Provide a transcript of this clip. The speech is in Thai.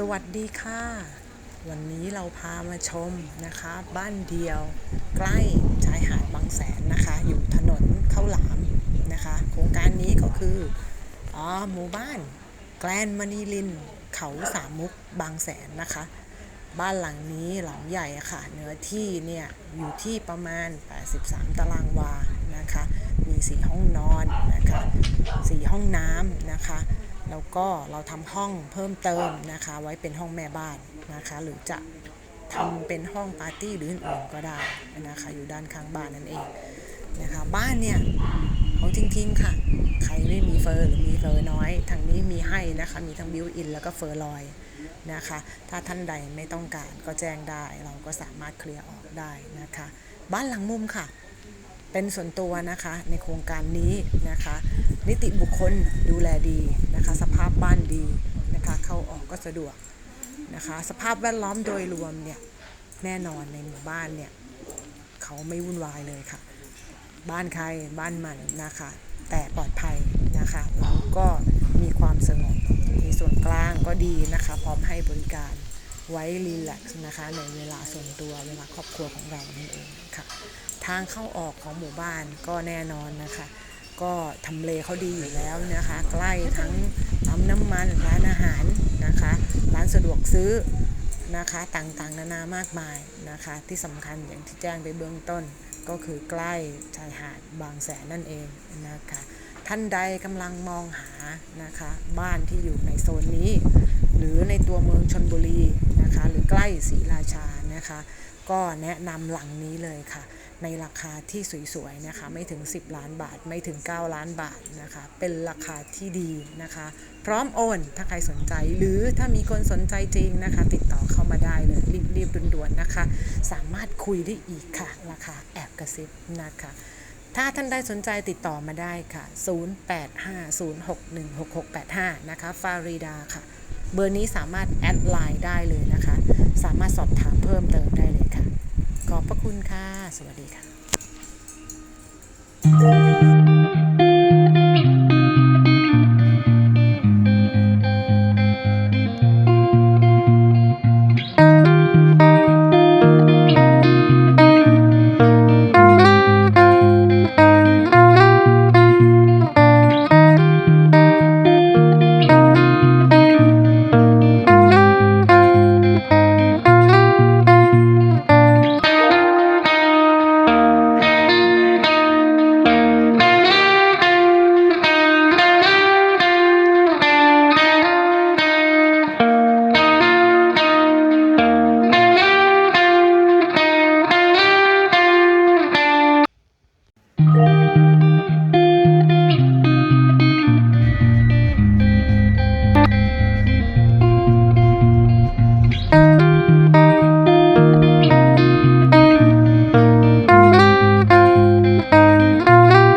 สวัสดีค่ะ วันนี้เราพามาชมนะคะ บ้านเดียว ใกล้ชายหาดบางแสนนะคะ อยู่ถนนเข้าหลามนะคะ โครงการนี้ก็คืออ๋อหมู่บ้าน แกลนมณีลิน เขาสามมุกบางแสนนะคะ บ้านหลังนี้หลังใหญ่ค่ะ เนื้อที่เนี่ยอยู่ที่ประมาณ 83 ตารางวานะคะ มีสีห้องนอนนะคะสีห้องน้ำนะคะ แล้วก็เราทำห้องเพิ่มเติมนะคะ ไว้เป็นห้องแม่บ้านนะคะ หรือจะทำเป็นห้องปาร์ตี้หรืออื่นๆก็ได้นะคะอยู่ด้านข้างบ้านนั่นเองนะคะ บ้านเนี่ยเอาจริงๆค่ะ ใครไม่มีเฟอร์หรือมีเฟอร์น้อยทางนี้มีให้นะคะมีทั้งบิวอินแล้วก็เฟอร์ลอยนะคะ ถ้าท่านใดไม่ต้องการก็แจ้งได้ เราก็สามารถเคลียร์ออกได้นะคะ บ้านหลังมุมค่ะ เป็นส่วนตัวนะคะในโครงการนี้นะคะ นิติบุคคลดูแลดีนะคะ สภาพบ้านดีนะคะ เข้าออกก็สะดวกนะคะ สภาพแวดล้อมโดยรวมเนี่ยแน่นอนในหมู่บ้านเนี่ยเขาไม่วุ่นวายเลยค่ะ บ้านใครบ้านมันนะคะ แต่ปลอดภัยนะคะแล้วก็มีความสงบมีส่วนกลางก็ดีนะคะ พร้อมให้บริการ ไว้รีแลกซ์นะคะในเวลาส่วนตัวเวลาครอบครัวของเรานั่นเองค่ะทางเข้าออกของหมู่บ้านก็แน่นอนนะคะ ก็ทำเลเขาดีอยู่แล้วนะคะ ใกล้ทั้งปั๊มน้ำมันร้านอาหารนะคะ ร้านสะดวกซื้อนะคะต่างๆ นานามากมายนะคะ ที่สำคัญอย่างที่แจ้งไปเบื้องต้นก็คือใกล้ชายหาดบางแสนนั่นเองนะคะ ท่านใดกำลังมองหานะคะ บ้านที่อยู่ในโซนนี้ หรือในตัวเมืองชนบุรีนะคะ หรือใกล้ศรีราชานะคะ ก็แนะนำหลังนี้เลยค่ะ ในราคาที่สวยๆนะคะ ไม่ถึง 10 ล้านบาท ไม่ถึง 9 ล้านบาทนะคะ เป็นราคาที่ดีนะคะ พร้อมโอนถ้าใครสนใจ หรือถ้ามีคนสนใจจริงนะคะ ติดต่อเข้ามาได้เลยรีบๆด่วนๆนะคะ สามารถคุยได้อีกค่ะ ราคาแอบกระซิบนะคะ ถ้าท่านได้สนใจติดต่อมาได้ค่ะ 0850616685 นะคะ ฟารีดาค่ะ เบอร์นี้สามารถแอดไลน์ได้เลยนะคะ สามารถสอบถามเพิ่มเติมได้เลยค่ะ ขอบพระคุณค่ะ สวัสดีค่ะ